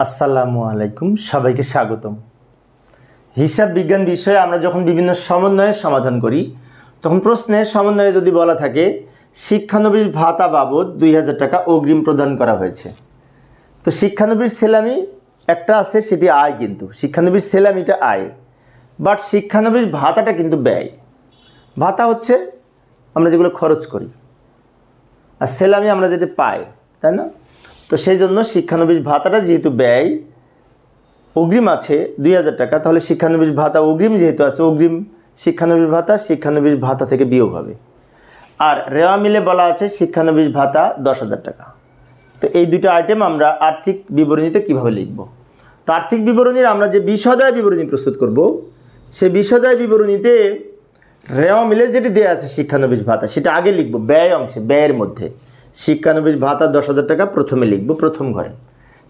আসসালামু আলাইকুম, সবাইকে স্বাগতম। হিসাব বিজ্ঞান বিষয়ে আমরা যখন বিভিন্ন সমন্বয়ের সমাধান করি, তখন প্রশ্নে সমন্বয়ে যদি বলা থাকে, শিক্ষানবিশ ভাতা বাবদ দুই হাজার টাকা অগ্রিম প্রদান করা হয়েছে। তো শিক্ষানবিশ সেলামি একটা আছে, সেটি আয় কিন্তু। শিক্ষানবিশ সেলামিটা আয়, বাট শিক্ষানবিশ ভাতাটা কিন্তু ব্যয়। ভাতা হচ্ছে আমরা যেগুলো খরচ করি। আর সেলামি আমরা যেটা পাই, তাই না? তো সেই জন্য শিক্ষানবিশ ভাতাটা যেহেতু ব্যয়, অগ্রিম আছে দুই হাজার টাকা, তাহলে শিক্ষানবিশ ভাতা অগ্রিম যেহেতু আছে, অগ্রিম শিক্ষানবিশ ভাতা শিক্ষানবিশ ভাতা থেকে বিয়োগ হবে। আর রেওয়া মিলে বলা আছে শিক্ষানবিশ ভাতা দশ হাজার টাকা। তো এই দুটো আইটেম আমরা আর্থিক বিবরণীতে কীভাবে লিখব? তো আর্থিক বিবরণীর আমরা যে বিষদয় বিবরণী প্রস্তুত করব, সেই বিষদয় বিবরণীতে রেওয়া মিলে যেটি দেওয়া আছে শিক্ষানবিশ ভাতা, সেটা আগে লিখব, ব্যয় অংশে, ব্যয়ের মধ্যে। শিক্ষানবিশ ভাতা দশ হাজার টাকা প্রথমে লিখব প্রথম ঘরে।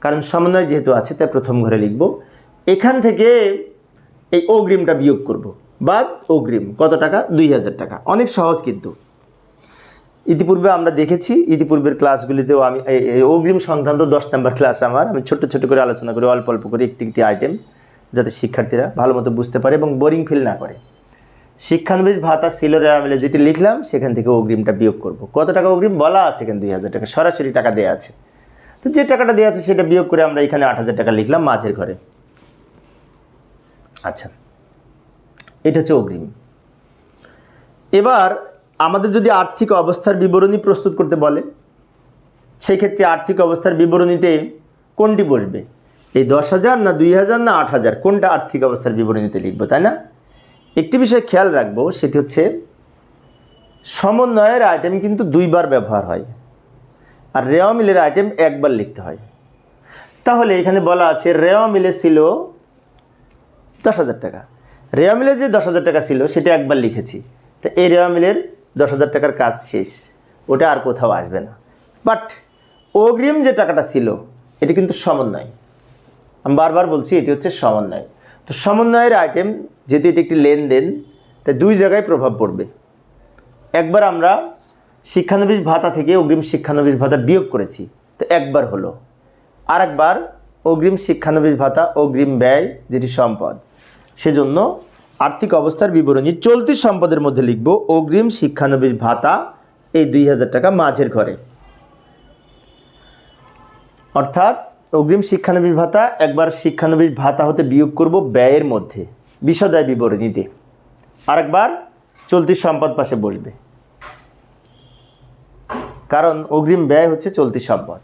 কারণ সমন্বয় যেহেতু আছে, তাই প্রথম ঘরে লিখব। এখান থেকে এই অগ্রিমটা বিয়োগ করব। বাদ অগ্রিম, কত টাকা? দুই হাজার টাকা। অনেক সহজ কিন্তু। ইতিপূর্বে আমরা দেখেছি, ইতিপূর্বের ক্লাসগুলিতেও আমি অগ্রিম সংক্রান্ত দশ নম্বর ক্লাস আমার। আমি ছোট্ট ছোট করে আলোচনা করি, অল্প অল্প করে, একটি একটি আইটেম যাতে শিক্ষার্থীরা ভালো মতো বুঝতে পারে এবং বোরিং ফিল না করে। শিক্ষানবিশ ভাতা ছিল রেওয়া মিলে যেটি লিখলাম, সেখান থেকে অগ্রিমটা বিয়োগ করব। কত টাকা অগ্রিম? বলা আছে এখানে দুই হাজার টাকা। সরাসরি টাকা দেওয়া আছে। তো যে টাকাটা দেওয়া আছে, সেটা বিয়োগ করে আমরা এখানে আট হাজার টাকা লিখলাম মাঝের ঘরে। আচ্ছা এটা হচ্ছে অগ্রিম। এবার আমাদের যদি আর্থিক অবস্থার বিবরণী প্রস্তুত করতে বলে সেই ক্ষেত্রে আর্থিক অবস্থার বিবরণীতে কোনটি বসবে? এই দশ হাজার না দুই হাজার না আট হাজার? কোনটা আর্থিক অবস্থার বিবরণীতে লিখব, তাই না? একটি বিষয় খেয়াল রাখব, সেটি হচ্ছে সমন্বয়ের আইটেম কিন্তু দুইবার ব্যবহার হয় আর রেওয়া মিলের আইটেম একবার লিখতে হয়। তাহলে এখানে বলা আছে রেওয়া মিলে ছিল দশ হাজার টাকা। রেওয়া মিলে যে দশ হাজার টাকা ছিল, সেটা একবার লিখেছি। তো এই রেওয়া মিলের দশ হাজার টাকার কাজ শেষ, ওটা আর কোথাও আসবে না। বাট অগ্রিম যে টাকাটা ছিল, এটা কিন্তু সমন্বয়। আমি বারবার বলছি, এটি হচ্ছে সমন্বয়। তো সমন্বয়ের আইটেম যেহেতু এটি একটি লেনদেন, তাই দুই জায়গায় প্রভাব পড়বে। একবার আমরা শিক্ষানবিশ ভাতা থেকে অগ্রিম শিক্ষানবিশ ভাতা বিয়োগ করেছি, তো একবার হলো। আর একবার অগ্রিম শিক্ষানবিশ ভাতা, অগ্রিম ব্যয়, যেটি সম্পদ। সেজন্য আর্থিক অবস্থার বিবরণী চলতি সম্পদের মধ্যে লিখব অগ্রিম শিক্ষানবিশ ভাতা এই দুই হাজার টাকা মাঝের ঘরে। অর্থাৎ অগ্রিম শিক্ষানবিশ ভাতা, একবার শিক্ষানবিশ ভাতা হতে বিয়োগ করব ব্যয়ের মধ্যে। বিশদায় বিবরণীতে। আরেকবার চলতি সম্পদ পাশে বসবে। কারণ অগ্রিম ব্যয় হচ্ছে চলতি সম্পদ।